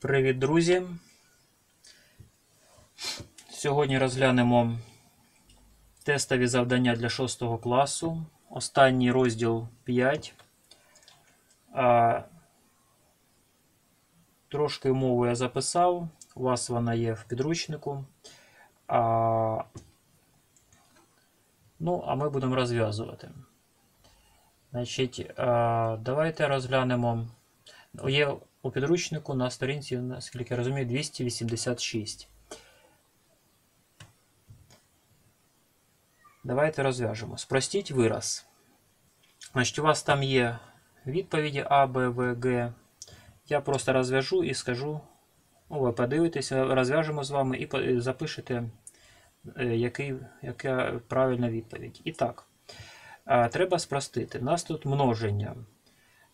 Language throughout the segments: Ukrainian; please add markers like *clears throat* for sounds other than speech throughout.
Привіт, друзі! Сьогодні розглянемо тестові завдання для 6 класу. Останній розділ 5. А, Трошки мову я записав. У вас вона є в підручнику. Ну, а ми будемо розв'язувати. Значить, давайте розглянемо. Є у підручнику на сторінці, наскільки я розумію, 286. Давайте розв'яжемо. Спростіть вираз. Значить, у вас там є відповіді А, Б, В, Г. Я просто розв'яжу і скажу. Ну, ви подивитеся, розв'яжемо з вами і запишете, е, який, яка правильна відповідь. І так, треба спростити. У нас тут множення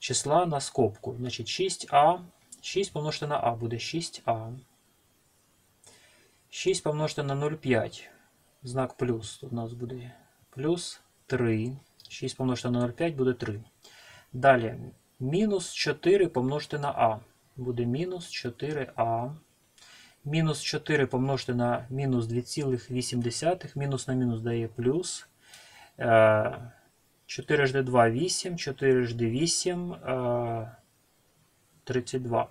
числа на скобку. Значить, 6а. 6 помножити на А буде 6а. 6 помножити на 0,5. Знак плюс. Тут у нас буде плюс 3. 6 помножити на 0,5 буде 3. Далі. Мінус 4 помножити на А. Буде мінус 4а. Мінус 4 помножити на мінус 2,8. Мінус на мінус дає плюс. Е, 4 жди 2 8, 4 жди 8, е, 32.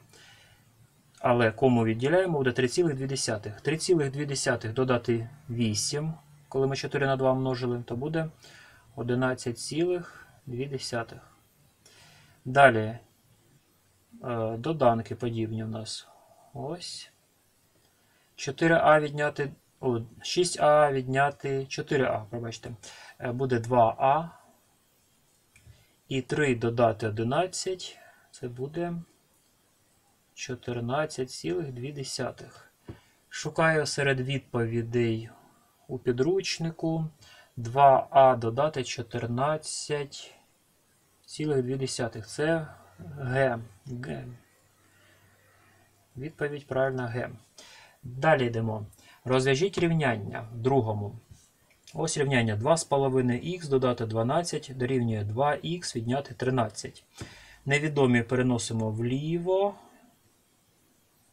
Але кому відділяємо, буде 3,2. 3,2 додати 8, коли ми 4 на 2 множили, то буде 11,2. Далі е, доданки подібні у нас. Ось. 4а відняти. О, 6а відняти 4а, пробачте. Е, Буде 2а. І 3 додати 11. Це буде 14,2. Шукаю серед відповідей у підручнику. 2а додати 14,2. Це Г. Г. Відповідь правильна Г. Далі йдемо. Розв'яжіть рівняння в другому. Ось рівняння 2,5х додати 12 дорівнює 2х відняти 13. Невідомі переносимо вліво.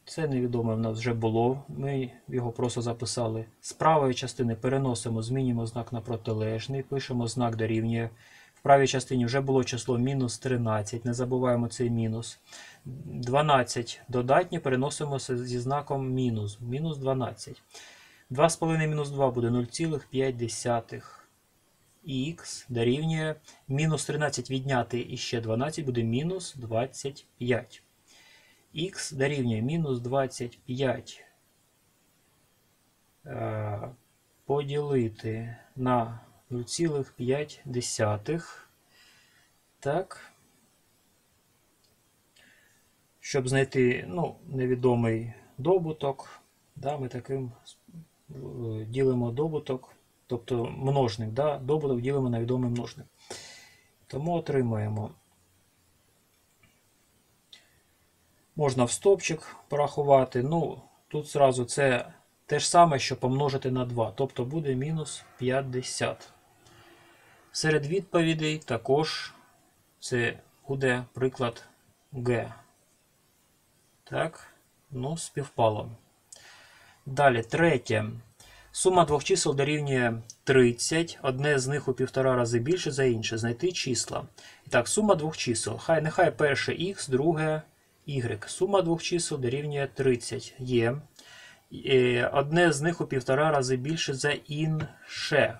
Це невідоме в нас вже було. Ми його просто записали. З правої частини переносимо, змінюємо знак на протилежний, пишемо знак дорівнює. В правій частині вже було число мінус 13. Не забуваємо цей мінус. 12 додатні переносимо зі знаком мінус. Мінус 12. 2,5 мінус 2 буде 0,5. Х дорівнює мінус 13 відняти і ще 12 буде мінус 25. Х дорівнює мінус 25. Е, Поділити на 0,5. Так. Щоб знайти ну, невідомий добуток, да, ми таким ділимо добуток, тобто множник, да, добуток ділимо на відомий множник. Тому отримаємо. Можна в стопчик порахувати. Ну, тут зразу це те ж саме, що помножити на 2, тобто буде мінус 50. Серед відповідей також це буде приклад Г. Так, ну, співпало. Далі, третє. Сума двох чисел дорівнює 30. Одне з них у півтора рази більше за інше. Знайти числа. Так, сума двох чисел. Хай, нехай перше х, друге y. Сума двох чисел дорівнює 30. Є. Е, Одне з них у півтора рази більше за інше.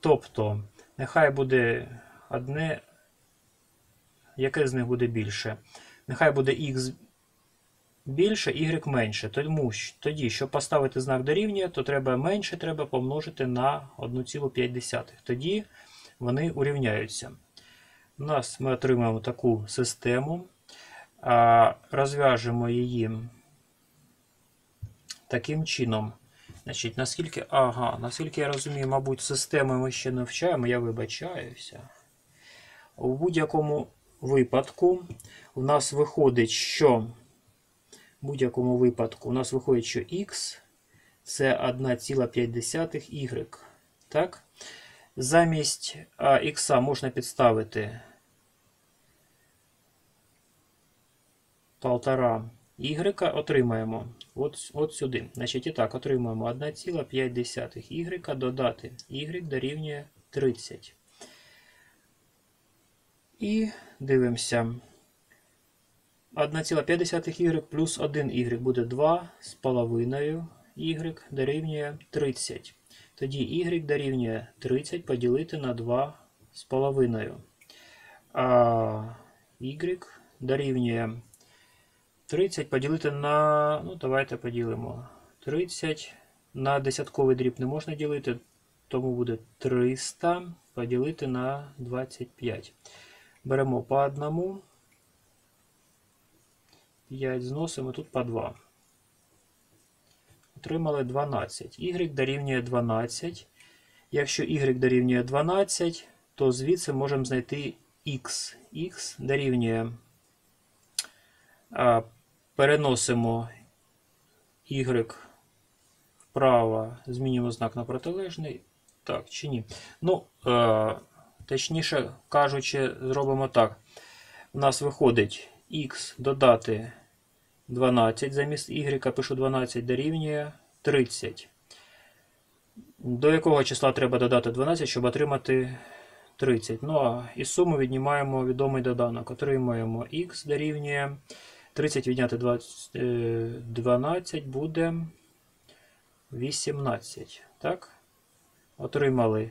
Тобто, нехай буде одне. Яке з них буде більше? Нехай буде х більше, y менше. Тому тоді, щоб поставити знак дорівнює, то треба менше треба помножити на 1,5. Тоді вони урівняються. У нас ми отримаємо таку систему, розв'яжемо її таким чином. Значить, наскільки, ага, наскільки я розумію, мабуть, системи ми ще не вчаємо, я вибачаюся. У будь-якому випадку у нас виходить, що в будь-якому випадку у нас виходить, що х це 1,5 y. Так? Замість х можна підставити 1,5 y отримаємо от, от сюди. Значить, і так, отримуємо 1,5 y додати y дорівнює 30. І дивимося. 1,5y плюс 1y буде 2 з половиною y дорівнює 30. Тоді y дорівнює 30 поділити на 2 з половиною. А y дорівнює 30 поділити на. Ну, давайте поділимо. 30 на десятковий дріб не можна ділити, тому буде 300 поділити на 25. Беремо по одному. 5 зносимо тут по 2. Отримали 12. Y дорівнює 12. Якщо y дорівнює 12, то звідси можемо знайти x. X дорівнює. Переносимо y вправо, змінюємо знак на протилежний. Так, чи ні? Ну, е, точніше кажучи, зробимо так. У нас виходить x додати 12 замість y, пишу 12 дорівнює 30. До якого числа треба додати 12, щоб отримати 30. Ну а із суми віднімаємо відомий доданок. Отримаємо x дорівнює 30 відняти 20, 12 буде 18. Так? Отримали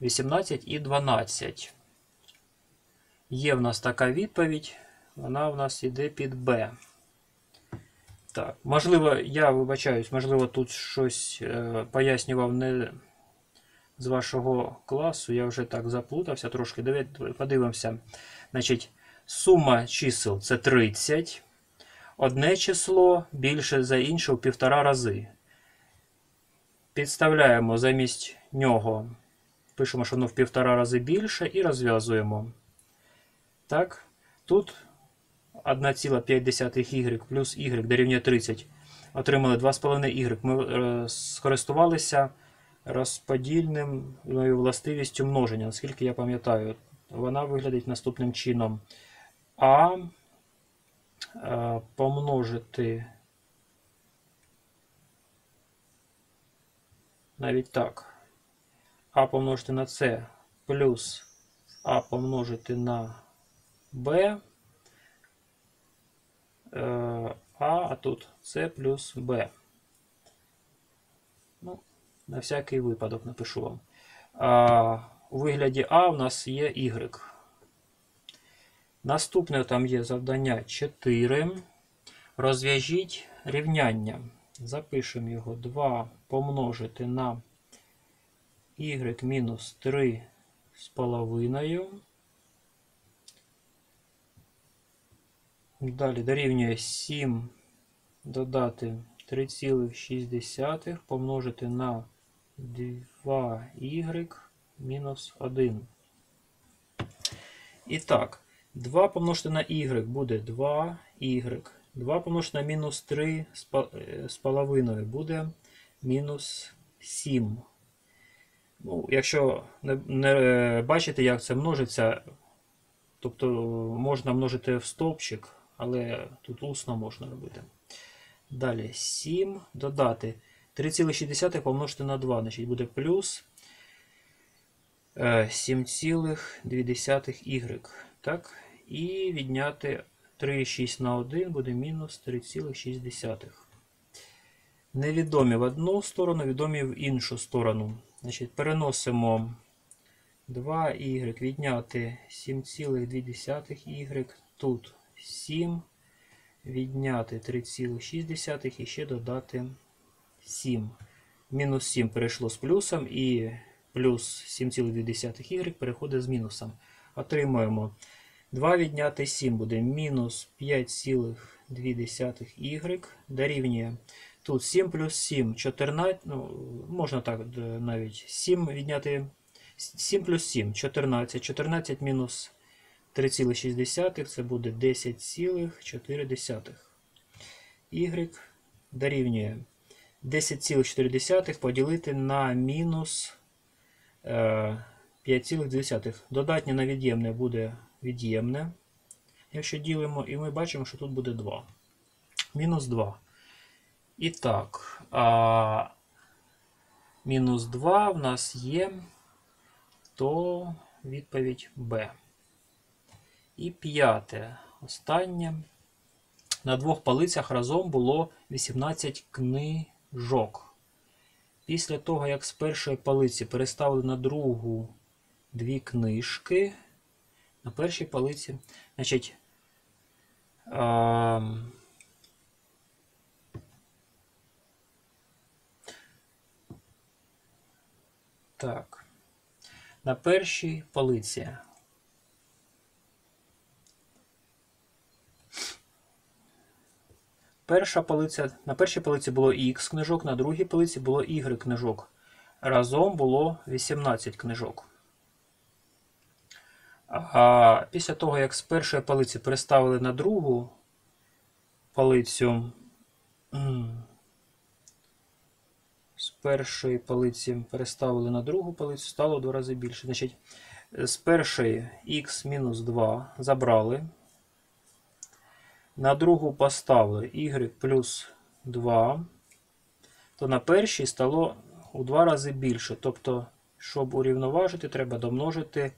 18 і 12. Є в нас така відповідь. Вона в нас йде під Б. Так, можливо, я вибачаюсь, можливо, тут щось е, пояснював не з вашого класу. Я вже так заплутався трошки. Давайте подивимося. Значить, сума чисел це 30. Одне число більше за інше в півтора рази. Підставляємо замість нього. Пишемо, що воно в півтора рази більше, і розв'язуємо. Так, тут 1,5y плюс y дорівнює 30. Отримали 2,5y. Ми е, скористувалися розподільною властивістю множення, наскільки я пам'ятаю. Вона виглядить наступним чином. А е, помножити навіть так. А помножити на С плюс А помножити на Б. Е, а, а тут С плюс Б. Ну, На всякий випадок напишу вам. А, У вигляді А у нас є Y. Наступне там є завдання 4. Розв'яжіть рівняння. Запишемо його 2 помножити на y мінус 3 з половиною. Далі дорівнює 7 додати 3,6 помножити на 2y мінус 1. І так, 2 помножити на y буде 2y. 2 помножити на мінус 3 з половиною буде мінус 7. Ну, Якщо не, не бачите, як це множиться, тобто можна множити в стовпчик але тут усно можна робити. Далі 7 додати 3,6 помножити на 2, значить буде плюс 7,2y. Так? І відняти 3,6 на 1 буде мінус 3,6. Невідомі в одну сторону, відомі в іншу сторону. Значить, Переносимо 2y, відняти 7,2y тут 7, відняти 3,6 і ще додати 7. Мінус 7 перейшло з плюсом, і плюс 7,2y переходить з мінусом. Отримуємо 2 відняти 7 буде мінус 5,2y дорівнює. Тут 7 плюс 7 14, ну, можна так навіть 7 відняти 7 плюс 7 14, 14 мінус 3,6 це буде 10,4. Y дорівнює 10,4 поділити на мінус 5,2. Е, Додатнє на від'ємне буде від'ємне. Якщо ділимо, і ми бачимо, що тут буде 2. Мінус 2. І так, а, мінус 2 в нас є, то відповідь Б. І п'яте. Останнє. На двох полицях разом було 18 книжок. Після того, як з першої полиці переставили на другу дві книжки, на першій полиці, значить, а, так, на першій полиці Перша полиця, На першій полиці було X книжок, на другій полиці було Y книжок. Разом було 18 книжок. А після того, як з першої полиці переставили на другу полицю, з першої полиці переставили на другу полицю, стало в два рази більше. Значить, з першої х-2 забрали. На другу поставили y плюс 2, то на першій стало у два рази більше. Тобто, щоб урівноважити, треба домножити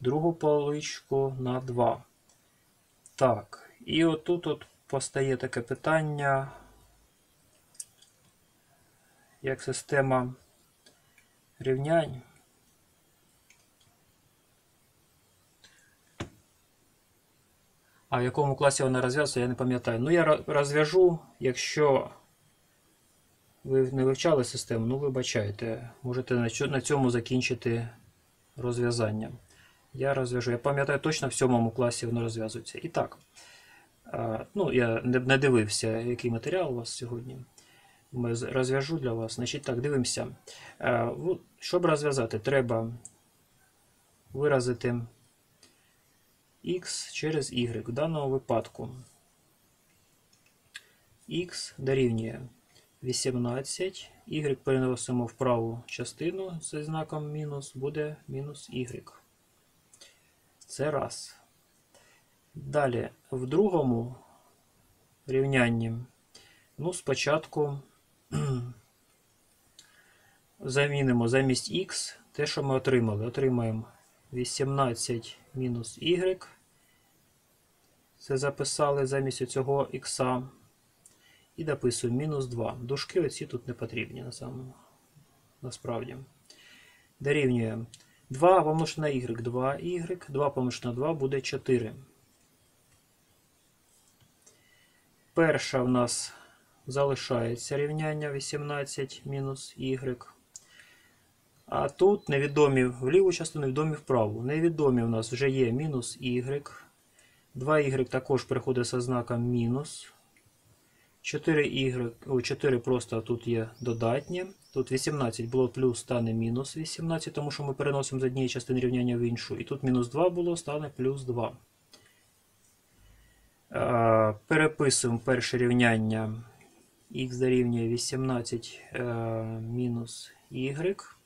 другу поличку на 2. Так, і отут от постає таке питання, як система рівнянь. А в якому класі вона розв'язується, я не пам'ятаю. Ну, я розв'яжу, якщо ви не вивчали систему, ну вибачайте, можете на цьому закінчити розв'язання. Я розв'яжу. Я пам'ятаю, точно в сьомому класі воно розв'язується. І так, ну, я не дивився, який матеріал у вас сьогодні. Розв'яжу для вас. Значить, так, дивимося. Щоб розв'язати, треба виразити x через y. В даному випадку x дорівнює 18, y переносимо в праву частину зі знаком мінус, буде мінус y. Це раз. Далі, в другому рівнянні, ну, спочатку *clears throat* замінимо замість x те, що ми отримали. Отримаємо 18 мінус y. Це записали замість цього х. І дописуємо мінус 2. Дужки оці тут не потрібні на самому, насправді. Дорівнює 2 помножити на y, 2y, 2 помножити на 2 буде 4. Перша в нас залишається рівняння 18 мінус y. А тут невідомі в ліву частину, невідомі в праву. Невідомі у нас вже є мінус y. 2y також приходить за знаком мінус. 4y, о, 4 просто тут є додатнє. Тут 18 було плюс, стане мінус 18, тому що ми переносимо з однієї частини рівняння в іншу. І тут мінус 2 було, стане плюс 2. Переписуємо перше рівняння х дорівнює 18 е, мінус y.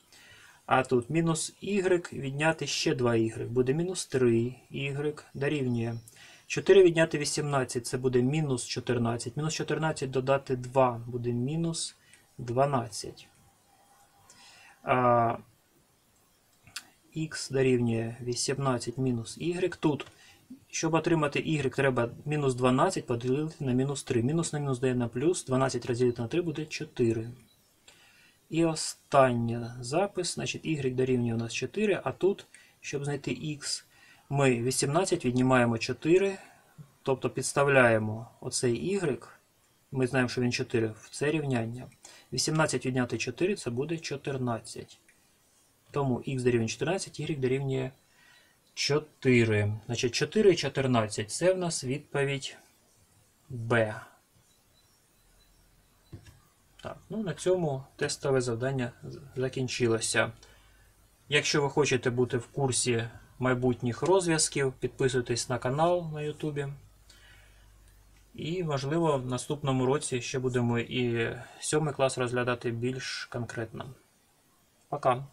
А тут мінус y відняти ще 2y. Буде мінус 3y дорівнює. 4 відняти 18 це буде мінус 14. Мінус 14 додати 2 буде мінус 12. А, Х дорівнює 18 мінус y. Тут, щоб отримати y, треба мінус 12 поділити на мінус 3. Мінус на мінус дає на плюс. 12 розділити на 3 буде 4. І останній запис, значить, y дорівнює у нас 4, а тут, щоб знайти x, ми 18 віднімаємо 4, тобто підставляємо оцей y, ми знаємо, що він 4 в це рівняння. 18 відняти 4 це буде 14. Тому x дорівнює 14, y дорівнює 4. Значить, 4 і 14 це в нас відповідь B. Так, ну На цьому тестове завдання закінчилося. Якщо ви хочете бути в курсі майбутніх розв'язків, підписуйтесь на канал на YouTube. І, можливо, в наступному році ще будемо і сьомий клас розглядати більш конкретно. Пока!